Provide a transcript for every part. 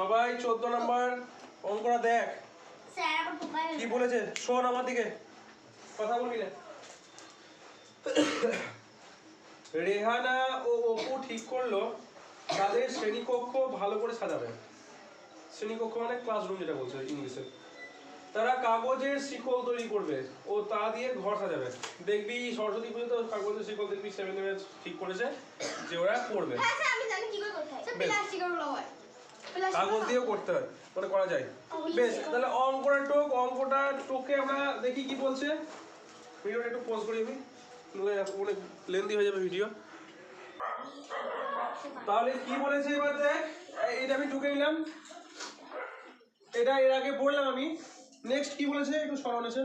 সবাই চোদ্দ নম্বর অঙ্কটা দেখ। কি বলেছে? শোন আমার দিকে। কথা বলবি না। রেহানা ও অপু ঠিক করল তাদের শ্রেণীকক্ষ ভালো করে সাজাবে। শ্রেণীকক্ষ মানে ক্লাসরুম যেটা বলছে ইংলিশে। তারা কাগজের শিকল তৈরি করবে ও তা দিয়ে ঘর সাজাবে। দেখবি সরস্বতী পুজো তো কাগজের শিকল দেখবি সেভেন ঠিক করেছে যে ওরা করবে। হ্যাঁ বেশ। প্লাস্টিকেরগুলো হয় প্লাস্টিক কাগজ দিয়েও করতে হয় মানে করা যায়। বেশ তাহলে অঙ্কটা টোক অঙ্কটা টোকে আমরা দেখি কি বলছে। ভিডিওটা একটু পোজ করি আমি অনেক লেন্দি হয়ে যাবে ভিডিও তাহলে কি বলেছে এবার দেখ? এটা আমি ঢুকে নিলাম। এটা এর আগে পড়লাম আমি। নেক্সট কি বলেছে? একটু স্মরণ আছে।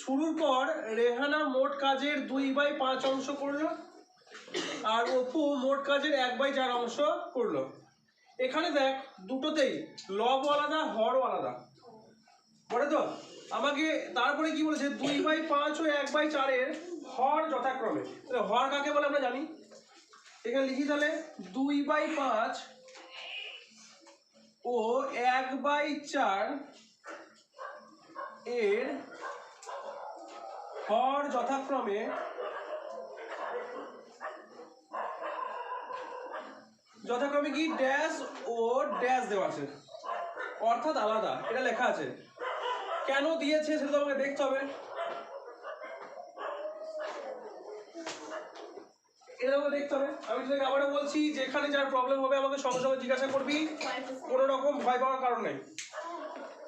শুরুর পর রেহানা মোট কাজের দুই বাই পাঁচ অংশ করল আর অপু মোট কাজের এক বাই চার অংশ করল। এখানে দেখ, দুটোতেই লব আলাদা হরও আলাদা। পরে তো, আমাকে তারপরে কি বলেছে? দুই বাই পাঁচ ও এক বাই চারের হর যথাক্রমে। তাহলে হর কাকে বলে আমরা জানি? এখানে লিখি তাহলে, দুই বাই পাঁচ ও এক বাই চার এর হর যথাক্রমে যথাক্রমে কি ড্যাশ ও ড্যাশ দেওয়া আছে? অর্থাৎ আলাদা, এটা লেখা আছে। কেন দিয়েছে সেটা তো আমাকে দেখতে হবে। আমাকে দেখতে হবে। আমি তোকে আবারও বলছি, যেখানে যার প্রবলেম হবে, আমাকে সঙ্গে সঙ্গে জিজ্ঞাসা করবি। কোনো রকম ভয় পাওয়ার কারণ নেই।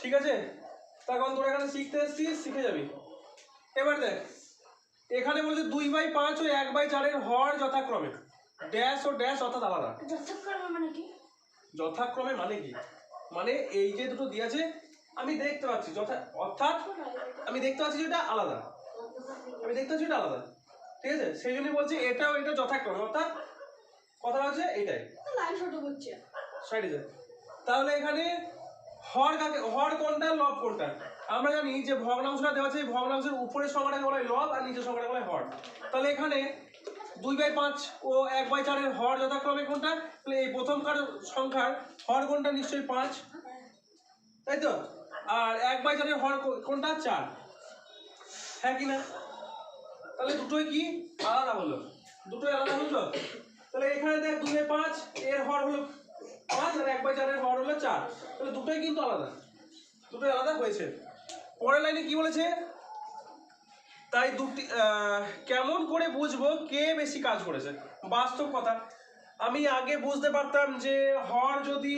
ঠিক আছে? তার কারণ তোরা এখানে শিখতে এসছিস, শিখে যাবি। এবার দেখ, এখানে বলছে দুই বাই পাঁচ ও এক বাই চারের হর যথাক্রমে। ড্যাশ ও ড্যাশ অর্থাৎ আলাদা। যথাক্রমে মানে কি? যথাক্রমে মানে কি? মানে এই যে দুটো দিয়েছে আমি দেখতে পাচ্ছি যথা অর্থাৎ আমি দেখতে পাচ্ছি যে এটা আলাদা। আমি দেখতে পাচ্ছি এটা আলাদা। ঠিক আছে? সেই জন্যই বলছি এটাও এটা যথাক্রমে। অর্থাৎ কথা হচ্ছে এটাই লাইন সাইডে যায় তাহলে এখানে হর কাকে হর কোনটা লব কোনটা? আমরা জানি যে ভগ্নাংশটা দেওয়া আছে এই ভগ্নাংশের উপরের সংখ্যাটাকে বলা হয় লব আর নিচের সংখ্যাটাকে বলা হয় হর। তাহলে এখানে দুই বাই পাঁচ ও এক বাই চারের হর যথাক্রমে কোনটা? তাহলে এই প্রথমকার সংখ্যার হর কোনটা? নিশ্চয়ই পাঁচ। তাই তো? আর এক বাই চারের হর কোনটা? চার। হ্যাঁ কি না? তাহলে দুটোই কি? আলাদা হলো। দুটোই আলাদা হলো? তাহলে এখানে দেখ, দুই বাই পাঁচ, এর হর হলো পাঁচ আর এক বাই চারের হর হলো চার। তাহলে দুটোই কিন্তু আলাদা। দুটোই আলাদা হয়েছে। পরের লাইনে কি বলেছে? তাই দুটি কেমন করে বুঝব কে বেশি কাজ করেছে? বাস্তব কথা। আমি আগে বুঝতে পারতাম যে হর যদি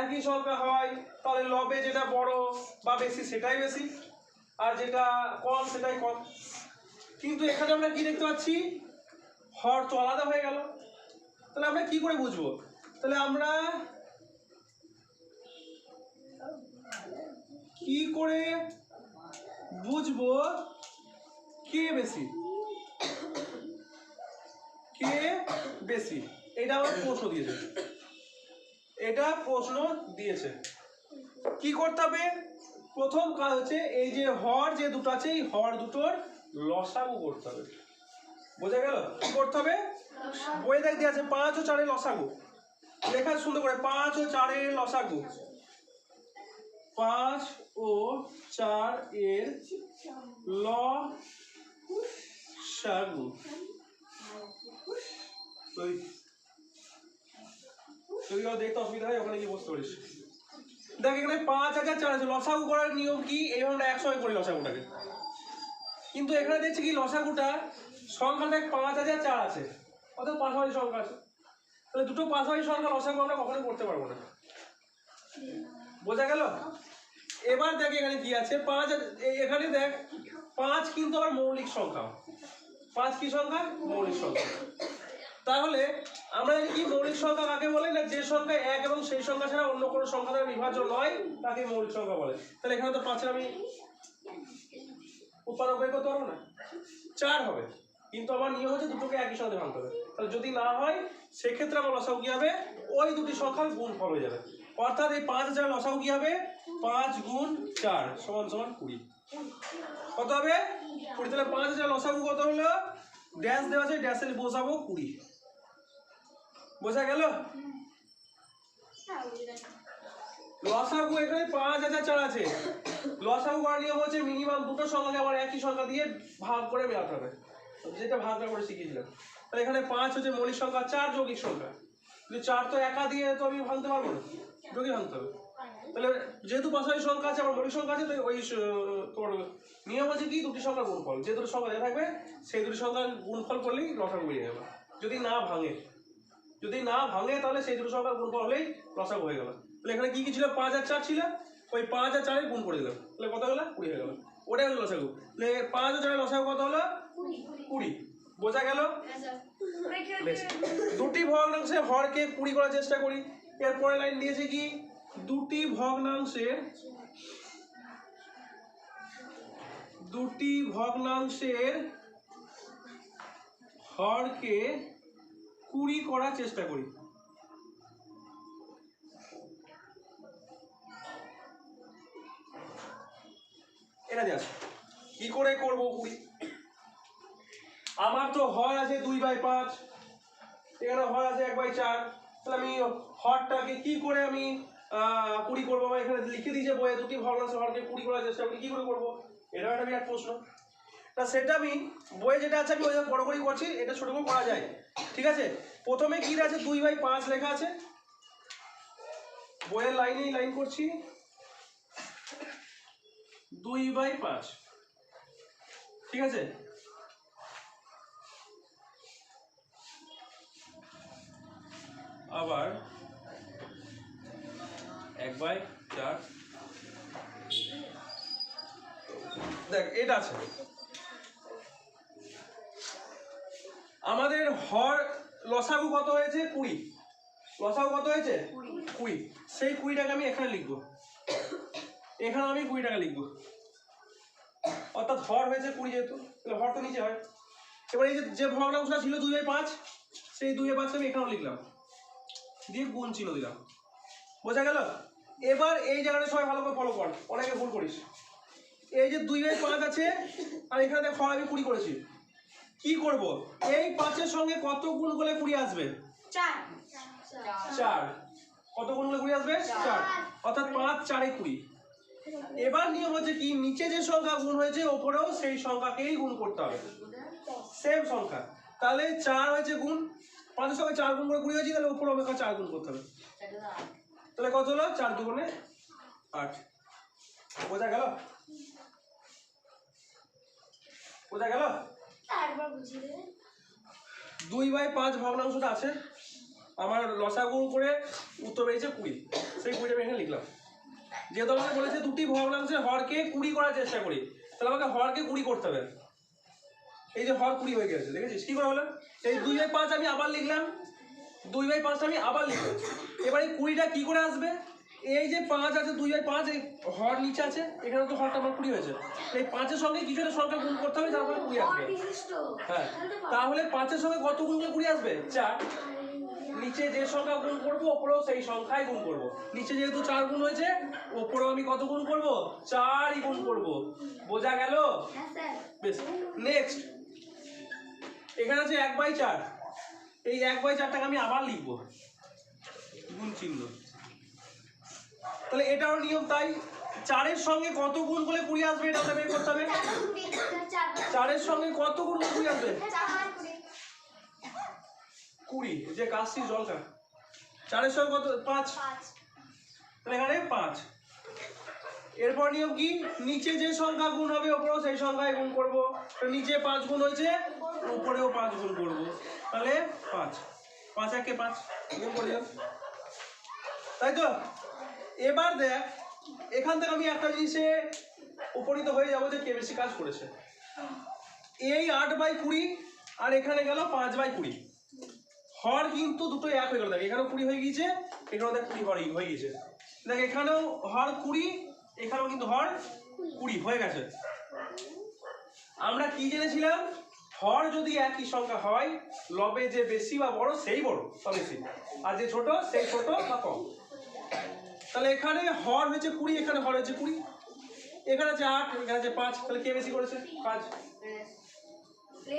একই সংখ্যা হয়, তাহলে লবে যেটা বড় বা বেশি সেটাই বেশি, আর যেটা কম সেটাই কম। কিন্তু এখানে আমরা কি দেখতে পাচ্ছি? হর তো আলাদা হয়ে গেল। তাহলে আমরা কি করে বুঝব? তাহলে আমরা কি করে বুঝব কে বেশি? কে বেশি? এটা আমার প্রশ্ন দিয়েছে। এটা প্রশ্ন দিয়েছে। কি করতে হবে? প্রথম কাজ হচ্ছে এই যে হর যে দুটো আছে, এই হর দুটোর লসাগু করতে হবে। বোঝা গেল? কি করতে হবে? বই দেখ দিয়ে আছে, পাঁচ ও চারের লসাগু। লেখা সুন্দর করে, পাঁচ ও চারের লসাগু। পাঁচ ও চার এর ল সাগু তুই কারও দেখতে অসুবিধা হয়, ওখানে গিয়ে বসতে পারিস। দেখ, এখানে পাঁচ হাজার চার আছে লসাগু করার নিয়ম কি? এইভাবে আমরা একসঙ্গে করি লসাগুটাকে। কিন্তু এখানে দেখছি কি, লসাগুটা সংখ্যা দেখ, পাঁচ হাজার চার আছে। অর্থাৎ পাশাপাশি সংখ্যা আছে। তাহলে দুটো পাশাপাশি সংখ্যা লসাগু আমরা কখনোই করতে পারব না। বোঝা গেল? এবার দেখ, এখানে কি আছে? পাঁচ এখানে দেখ পাঁচ কিন্তু আবার মৌলিক সংখ্যা। পাঁচ কি সংখ্যা? মৌলিক সংখ্যা। তাহলে আমরা কি মৌলিক সংখ্যা কাকে বলে? না যে সংখ্যা এক এবং সেই সংখ্যা ছাড়া অন্য কোনো সংখ্যা দ্বারা বিভাজ্য নয়, তাকে মৌলিক সংখ্যা বলে। তাহলে এখানে তো পাঁচের আমি উৎপাদক বের করতে পারব না? চার হবে। কিন্তু আমার নিয়ম হচ্ছে দুটোকে একই সাথে ভাঙতে হবে। তাহলে যদি না হয়, সেক্ষেত্রে আমার লসাগু কি হবে? ওই দুটি সংখ্যার গুণ ফল হয়ে যাবে। অর্থাৎ এই পাঁচ হাজার লসাগু কি হবে? পাঁচ গুণ চার সমান সমান কুড়ি। কত হবে? কুড়ি। তাহলে পাঁচ হাজার লসাগু কত হলো? ড্যাশ দেওয়া আছে ড্যাশের বসাবো কুড়ি। বোঝা গেল? লসাগু এখানে পাঁচ হাজার চার আছে। লসাগু করার নিয়ম হচ্ছে মিনিমাম দুটো সংখ্যাকে আবার একই সংখ্যা দিয়ে ভাগ করে মেলাতে হবে। যেটা ভাগটা করে শিখিয়েছিলাম। তাহলে এখানে পাঁচ হচ্ছে মৌলিক সংখ্যা, চার যৌগিক সংখ্যা। কিন্তু চার তো একা দিয়ে তো আমি ভাঙতে পারব না। যোগই ভাঙতে হবে। তাহলে যেহেতু পাশাপাশি সংখ্যা আছে আমার মৌলিক সংখ্যা আছে ওই তোর নিয়ম আছে কি? দুটি সংখ্যার গুণফল। যে দুটো সংখ্যা দেওয়া থাকবে সেই দুটি সংখ্যার গুণফল করলেই লসাগু বেরিয়ে যাবে। যদি না ভাঙে যদি না ভাঙে তাহলে সেই দুটো সংখ্যার গুণফল হলেই লসাগু হয়ে গেল। তাহলে এখানে কি কি ছিল? পাঁচ আর চার ছিল। ওই পাঁচ আর চারের গুণ করে দিলাম। তাহলে কত হলো? কুড়ি হয়ে গেল। ওটাই হলো লসাগু। তাহলে পাঁচ আর চারের লসাগু কত হলো? কুড়ি। বোঝা গেল? হ্যাঁ। দুটি ভগ্নাংশে হরকে কুড়ি করার চেষ্টা করি। এরপরে লাইন দিয়েছে কি? দুটি ভগ্নাংশের দুটি ভগ্নাংশের হরকে কুড়ি করার চেষ্টা করি। এটা দেখ, কি করে করব কুড়ি? আমার তো হর আছে দুই বাই পাঁচ, এখানে হর আছে এক বাই চার, তাহলে আমি হরটাকে কি করে আমি কুড়ি করব আমার এখানে লিখে দিয়েছে বইয়ে দুটি ভগ্নাংশ হরকে কুড়ি করার চেষ্টা করি কী করে করব? এটাও একটা বিরাট প্রশ্ন। তা সেটা আমি, বইয়ে যেটা আছে, আমি ওই বড় করেই করছি, এটা ছোটো করে করা যায়। ঠিক আছে? প্রথমে কী আছে? দুই বাই পাঁচ লেখা আছে। বইয়ের লাইনেই লাইন করছি। দুই বাই পাঁচ। ঠিক আছে? আবার এক বাই চার। দেখ, এটা আছে। আমাদের হর লসাগু কত হয়েছে? কুড়ি। লসাগু কত হয়েছে? কুড়ি। সেই কুড়ি টাকা আমি এখানে লিখব। এখানে আমি কুড়ি টাকা লিখব। অর্থাৎ হর হয়েছে কুড়ি যেহেতু, তাহলে হর তো নিচে হয়। এবার এই যে ভগ্নাংশটা ছিল দুই বাই পাঁচ, সেই দুই বাই পাঁচটা আমি এখানেও লিখলাম। দিয়ে গুণ চিহ্ন দিলাম। বোঝা গেল? এবার এই জায়গাটা সবাই ভালো করে ফলো কর অনেকে ভুল করিস। এই যে দুই বাই পাঁচ আছে আর এখানে দেখ আমি কুড়ি করেছি। কি করব? এই পাঁচের সঙ্গে কত গুণ করলে কুড়ি আসবে? চার। চার। কত গুণ করলে কুড়ি আসবে? চার। অর্থাৎ পাঁচ চারে কুড়ি। এবার নিয়ম হচ্ছে কি নিচে যে সংখ্যা গুণ হয়েছে ওপরেও সেই সংখ্যাকেই গুণ করতে হবে। সেম সংখ্যা। তাহলে চার হয়েছে গুণ। পাঁচের সঙ্গে চার গুণ করে কুড়ি হয়েছে তাহলে ওপরে আমাকে চার গুণ করতে হবে। তাহলে কত হলো? চার দুগুণে আট। বোঝা গেল? বোঝা গেল? দুই বাই পাঁচ ভগ্নাংশটা আছে। আমার লসাগু করে উত্তর পেয়েছে কুড়ি। সেই কুড়িটা আমি এখানে লিখলাম। যেহেতু আমাকে বলেছে দুটি ভগ্নাংশের হরকে কুড়ি করার চেষ্টা করি, তাহলে আমাকে হরকে কুড়ি করতে হবে। এই যে হর কুড়ি হয়ে গেছে, দেখেছিস? কি করে হলো? এই দুই বাই পাঁচ আমি আবার লিখলাম। দুই বাই পাঁচটা আমি আবার লিখলাম এবার এই কুড়িটা কি করে আসবে? এই যে পাঁচ আছে দুই বাই পাঁচ এই হর নিচে আছে এখানে তো হরটা আমার কুড়ি হয়েছে। এই পাঁচের সঙ্গে কিছু একটা সংখ্যা গুণ করতে হবে তারপরে কুড়ি আসবে। হ্যাঁ। তাহলে পাঁচের সঙ্গে কত গুণ করে কুড়ি আসবে? চার। নিচে যে সংখ্যা গুণ করব ওপরেও সেই সংখ্যাই গুণ করব। নিচে যেহেতু চার গুণ হয়েছে ওপরেও আমি কত গুণ করব? চারই গুণ করব। বোঝা গেল? হ্যাঁ বেশ। নেক্সট এখানে আছে এক বাই চার। এই এক বাই চারটাকে আমি আবার লিখব। গুণ চিহ্ন। তাহলে এটাও নিয়ম তাই চারের সঙ্গে কত গুণ করলে কুড়ি আসবে এটা বের করতে হবে? চারের সঙ্গে কত গুণ করলে কুড়ি আসবে? কুড়ি। যে কাশি জলটা। চারের সঙ্গে কত? পাঁচ। তাহলে এখানে পাঁচ। এরপর নিয়ম কি? নিচে যে সংখ্যা গুণ হবে, ওপরেও সেই সংখ্যায় গুণ করব। তো নিচে পাঁচ গুণ হয়েছে উপরেও পাঁচ গুণ করব। তাহলে পাঁচ। পাঁচ একে পাঁচ। তাই তো? এবার দেখ, এখান থেকে আমি একটা জিনিসে উপনীত হয়ে যাব যে কে বেশি কাজ করেছে। এই আট বাই কুড়ি, আর এখানে গেল পাঁচ বাই কুড়ি। হর কিন্তু দুটো এক হয়ে গেল। দেখ, এখানেও কুড়ি হয়ে গিয়েছে, এখানেও দেখ কুড়ি হয়ে গিয়েছে। দেখ, এখানেও হর কুড়ি এখানেও কিন্তু হর কুড়ি। হয়ে গেছে। আমরা কি জেনেছিলাম? হর যদি একই সংখ্যা হয় লবে যে বেশি বা বড় সেই বড় বা বেশি আর যে ছোট সেই ছোট বা কম। তাহলে এখানে হর হয়েছে কুড়ি এখানে হর হয়েছে কুড়ি। এখানে আছে আট এখানে আছে পাঁচ তাহলে কে বেশি করেছে? পাঁচ।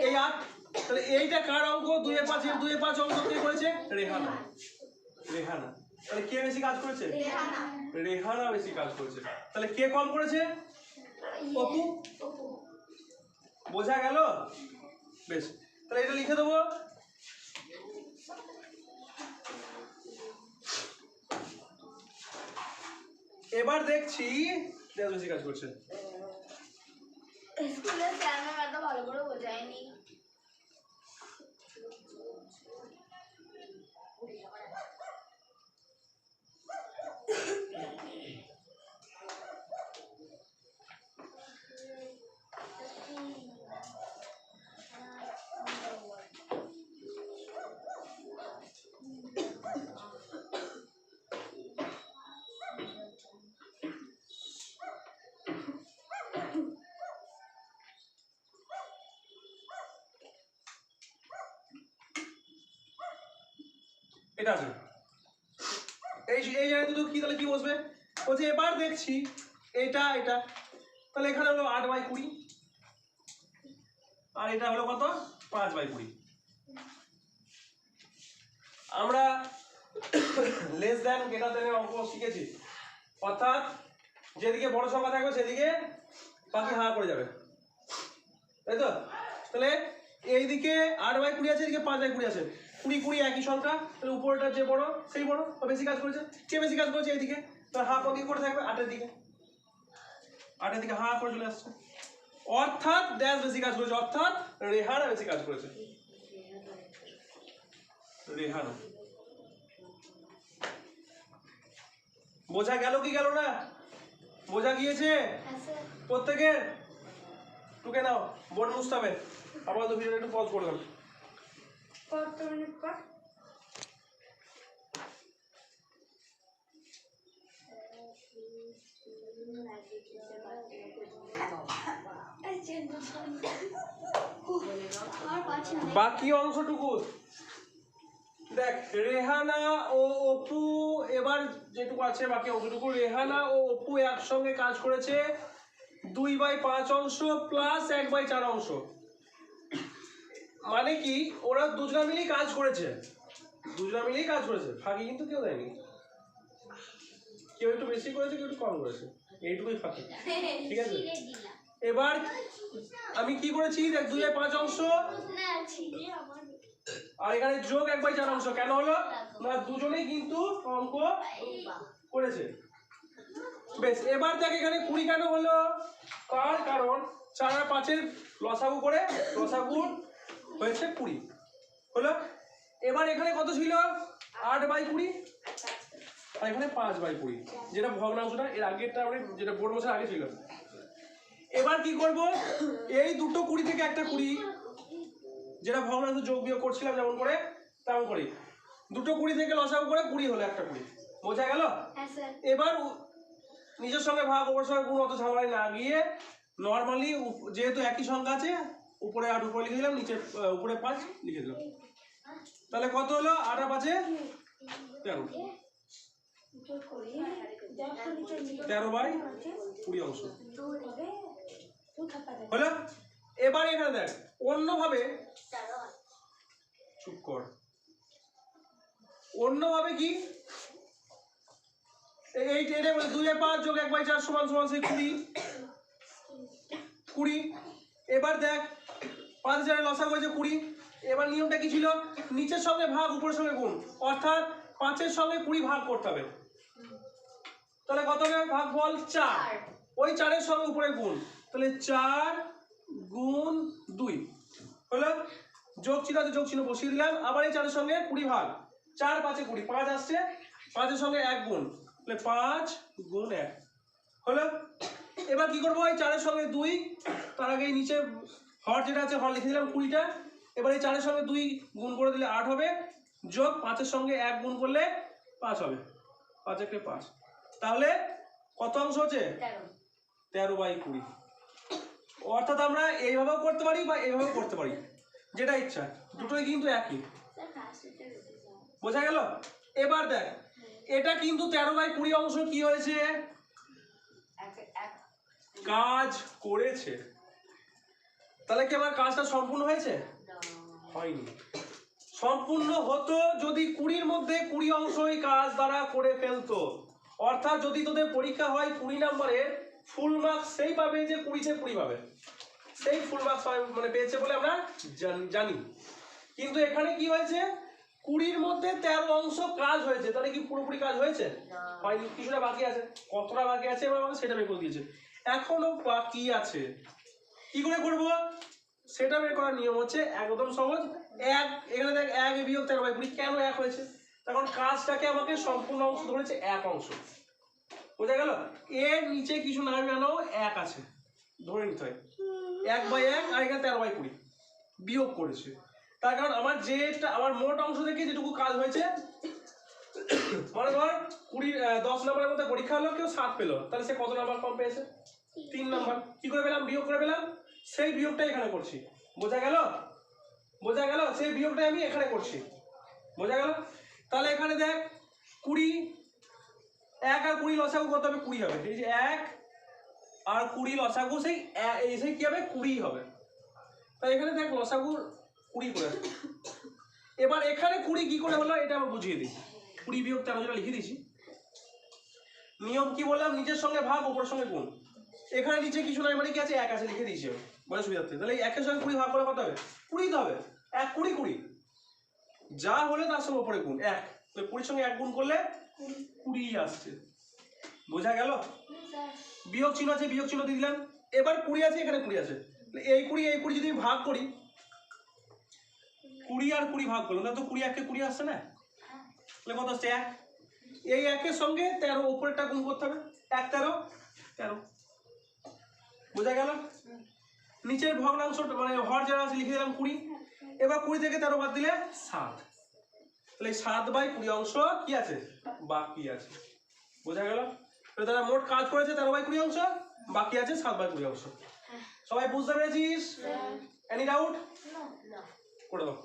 এই আট তাহলে এইটা কার অঙ্ক? দুয়ে পাঁচ দুয়ে পাঁচ অঙ্ক কে করেছে? রেহানা। রেহানা। তাহলে কে বেশি কাজ করেছে? রেহানা। বেশি কাজ করেছে। তাহলে কে কম করেছে? অপু? অপু। বোঝা গেল? বেশ তাহলে এটা লিখে দেবো। এবার দেখছি দেশ বেশি কাজ করছে। স্কুলে স্যার ভালো করে এই এই জায়গায় দুটো কি তাহলে কি বসবে? এবার দেখছি, এটা এটা। তাহলে এখানে হলো আট বাই কুড়ি। আর এটা হলো কত? পাঁচ বাই কুড়ি। আমরা লেস দেন দেনের অঙ্ক শিখেছি। অর্থাৎ, যেদিকে বড় সংখ্যা থাকবে, সেদিকে বাকি হা করে যাবে। তাই তো? তাহলে, এইদিকে আট বাই কুড়ি আছে, এদিকে পাঁচ বাই কুড়ি আছে। কুড়ি কুড়ি একই সংখ্যা তাহলে উপরটা যে বড় সেই বড় ও বেশি কাজ করেছে কে বেশি কাজ করেছে এইদিকে? তাহলে হা কত করে থাকবে? আটের দিকে। আটের দিকে হা করে চলে আসছে। অর্থাৎ ড্যাশ বেশি কাজ করেছে অর্থাৎ রেহানা বেশি কাজ করেছে। রেহানা বোঝা গেল কি গেল না? বোঝা গিয়েছে? হ্যাঁ প্রত্যেকের? টুকে নাও বোর্ড মুছতে হবে। আপাতত ভিডিওটা একটু পজ করলাম কত মিনিট পর বাকি অংশটুকু। দেখ, রেহানা ও অপু, এবার যেটুকু আছে বাকি অংশটুকু, রেহানা ও অপু একসঙ্গে কাজ করেছে দুই বাই পাঁচ অংশ প্লাস এক বাই চার অংশ। মানে কি ওরা দুজনা মিলেই কাজ করেছে? দুজনা মিলেই কাজ করেছে। ফাঁকি কিন্তু কেউ দেয়নি। কেউ একটু বেশি করেছে কেউ একটু কম করেছে। এইটুকুই ফাঁকি। ঠিক আছে? এবার আমি কি করেছি? দেখ দুই পাঁচ অংশ। আর এখানে যোগ এক বাই চার অংশ। কেন হলো? না দুজনেই কিন্তু অঙ্ক করেছে। বেশ এবার দেখ এখানে কুড়ি কেন হলো? তার কারণ? চার আর পাঁচের লসাগু করে লসাগু হয়েছে কুড়ি। হলো এবার এখানে কত ছিল? আট বাই কুড়ি। আর এখানে পাঁচ বাই কুড়ি যেটা ভগ্নাংশটা এর আগেরটা মানে যেটা বোর্ড বছর আগে ছিল। এবার কি করব? এই দুটো কুড়ি থেকে একটা কুড়ি যেটা ভগ্নাংশ যোগ বিয়োগ করছিলাম যেমন করে তেমন করি। দুটো কুড়ি থেকে লসাগু করে কুড়ি হলো একটা কুড়ি। বোঝা গেল? হ্যাঁ এবার নিজের সঙ্গে ভাগ ওপর সঙ্গে গুণ অত ঝামেলায় না গিয়ে নর্মালি যেহেতু একই সংখ্যা আছে উপরে আট উপরে লিখে দিলাম নিচে উপরে পাঁচ লিখে দিলাম। তাহলে কত হলো? আট আর পাঁচে তেরো। তেরো বাই কুড়ি অংশ। হলো? এবার এখানে দেখ, অন্যভাবে চুপ কর। অন্যভাবে কি? এই এটা বলে দুই পাঁচ যোগ এক বাই চার সমান সমান সেই কুড়ি। কুড়ি। এবার দেখ পাঁচ হাজারের লসা হয়েছে কুড়ি। এবার নিয়মটা কি ছিল? নিচের সঙ্গে ভাগ উপরের সঙ্গে গুণ। অর্থাৎ পাঁচের সঙ্গে কুড়ি ভাগ করতে হবে। তাহলে কত হবে? ভাগ বল চার। ওই চারের সঙ্গে উপরে গুণ। তাহলে চার গুণ দুই। হলো? যোগ চিহ্ন আছে যোগ চিহ্ন বসিয়ে দিলাম। আবার এই চারের সঙ্গে কুড়ি ভাগ। চার পাঁচে কুড়ি। পাঁচ আসছে। পাঁচের সঙ্গে এক গুণ। তাহলে পাঁচ গুণ এক। হলো? এবার কি করব? এই চারের সঙ্গে দুই। তার আগে এই নিচে হর যেটা আছে হর লিখে দিলাম কুড়িটা। এবার এই চারের সঙ্গে দুই গুণ করে দিলে আট হবে। যোগ পাঁচের সঙ্গে এক গুণ করলে পাঁচ হবে। পাঁচ একে পাঁচ। তাহলে কত অংশ হচ্ছে? তেরো। বাই কুড়ি। অর্থাৎ আমরা এইভাবেও করতে পারি বা এইভাবেও করতে পারি। যেটা ইচ্ছা। দুটোই কিন্তু একই। বোঝা গেল? এবার দেখ এটা কিন্তু তেরো বাই কুড়ি অংশ কি হয়েছে? কাজ করেছে। তাহলে কি আমার কাজটা সম্পূর্ণ হয়েছে? হয়নি। সম্পূর্ণ হতো যদি কুড়ির মধ্যে কুড়ি অংশই কাজ দ্বারা করে ফেলতো। অর্থাৎ যদি তোদের পরীক্ষা হয় কুড়ি নম্বরের ফুল মার্কস সেই পাবে যে কুড়িতে কুড়ি পাবে। সেই ফুল মার্কস মানে পেয়েছে বলে আমরা জান- কিন্তু এখানে কি হয়েছে? কুড়ির মধ্যে তেরো অংশ কাজ হয়েছে। তাহলে কি পুরোপুরি কাজ হয়েছে? হয়নি কিছুটা বাকি আছে। কতটা বাকি আছে এবার আমাকে সেটা বের করে দিয়েছে। এখনও বাকি আছে? কি করে করব? সেটা বের করার নিয়ম হচ্ছে একদম সহজ। এক, এখানে দেখ, এক বিয়োগ তেরো বাই কুড়ি কেন এক হয়েছে? তখন কাজটাকে আমাকে সম্পূর্ণ অংশ ধরেছে এক অংশ। বোঝা গেল? এর নিচে কিছু না জানো এক আছে। ধরে নিতে হয়। এক বাই এক, আর এখানে তেরো বাই কুড়ি। বিয়োগ করেছে। তার কারণ আমার যেটা, আমার মোট অংশ থেকে যেটুকু কাজ হয়েছে মানে ধর কুড়ি দশ নম্বরের মধ্যে পরীক্ষা হলো, কেউ সাত পেল। তাহলে সে কত নাম্বার কম পেয়েছে? তিন নম্বর, কি করে পেলাম? বিয়োগ করে পেলাম? সেই বিয়োগটা এখানে করছি। বোঝা গেল? বোঝা গেল? সেই বিয়োগটাই আমি এখানে করছি। বোঝা গেল? তাহলে এখানে দেখ, কুড়ি, এক আর কুড়ি লসাগু কত হবে, কুড়ি হবে। যে এক আর কুড়ি লসাগু, সেই এই সেই কি হবে? কুড়ি হবে। তাই এখানে দেখ, লসাগু কুড়ি করে এবার এখানে কুড়ি কি করে হলো, এটা আমি বুঝিয়ে দিই। কুড়ি বিয়োগ তেরো যেটা লিখে দিয়েছি। নিয়ম কি বললাম? নিজের সঙ্গে ভাগ ওপরের সঙ্গে গুণ। এখানে নিচে কিছু নাই মানে কি আছে? এক আছে, লিখে দিয়েছি। বলে সুবিধার্থে। তাহলে একের সঙ্গে কুড়ি ভাগ করে কত হবে? কুড়ি তো হবে। এক, কুড়ি কুড়ি। যা হলে তার সঙ্গে ওপরে গুণ, এক। তাহলে কুড়ির সঙ্গে এক গুণ করলে কুড়ি আসছে। বোঝা গেল? বিয়োগ চিহ্ন আছে, বিয়োগ চিহ্ন দিয়ে দিলাম। এবার কুড়ি আছে, এখানে কুড়ি আছে। এই কুড়ি এই কুড়ি যদি ভাগ করি, কুড়ি আর কুড়ি ভাগ করল তাহলে তো কুড়ি একে কুড়ি আসছে না? তাহলে কত আসছে? এক। এই একের সঙ্গে তেরো, উপরেরটা গুণ করতে হবে। এক, তেরো তেরো। বোঝা গেল। নিচের ভগ্নাংশ মানে হর যারা আছে লিখে দিলাম কুড়ি। এবার কুড়ি থেকে তেরো বাদ দিলে সাত। তাহলে সাত বাই কুড়ি অংশ কি আছে? বাকি আছে। বোঝা গেল? তারা মোট কাজ করেছে তেরো বাই কুড়ি অংশ বাকি আছে সাত বাই কুড়ি অংশ। সবাই বুঝতে পেরেছিস? এনি ডাউট করে দাও।